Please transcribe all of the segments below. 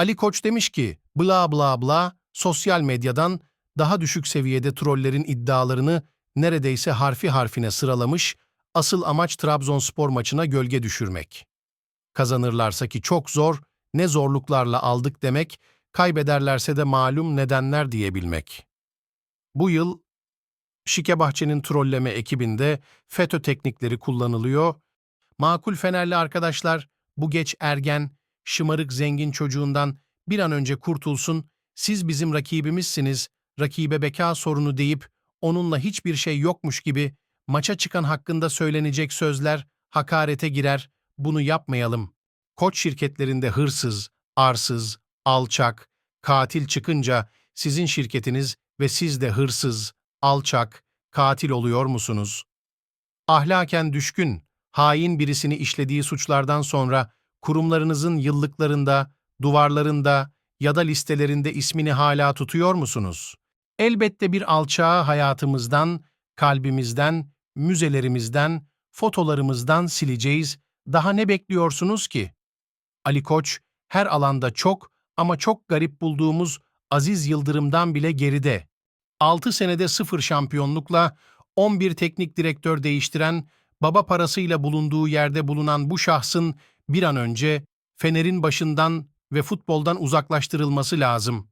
Ali Koç demiş ki, bla bla bla, sosyal medyadan daha düşük seviyede trollerin iddialarını neredeyse harfi harfine sıralamış, asıl amaç Trabzonspor maçına gölge düşürmek. Kazanırlarsa ki çok zor, ne zorluklarla aldık demek, kaybederlerse de malum nedenler diyebilmek. Bu yıl Şike Bahçe'nin trolleme ekibinde FETÖ teknikleri kullanılıyor. Makul Fenerli arkadaşlar bu geç ergen, şımarık zengin çocuğundan bir an önce kurtulsun, siz bizim rakibimizsiniz, rakibe beka sorunu deyip onunla hiçbir şey yokmuş gibi maça çıkan hakkında söylenecek sözler hakarete girer, bunu yapmayalım. Koç şirketlerinde hırsız, arsız, alçak, katil çıkınca sizin şirketiniz ve siz de hırsız, alçak, katil oluyor musunuz? Ahlaken düşkün, hain birisini işlediği suçlardan sonra kurumlarınızın yıllıklarında, duvarlarında ya da listelerinde ismini hala tutuyor musunuz? Elbette bir alçağı hayatımızdan, kalbimizden, müzelerimizden, fotolarımızdan sileceğiz. Daha ne bekliyorsunuz ki? Ali Koç, her alanda çok ama çok garip bulduğumuz Aziz Yıldırım'dan bile geride. 6 senede sıfır şampiyonlukla 11 teknik direktör değiştiren, baba parasıyla bulunduğu yerde bulunan bu şahsın bir an önce Fener'in başından ve futboldan uzaklaştırılması lazım.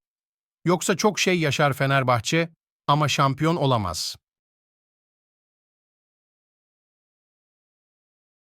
Yoksa çok şey yaşar Fenerbahçe ama şampiyon olamaz.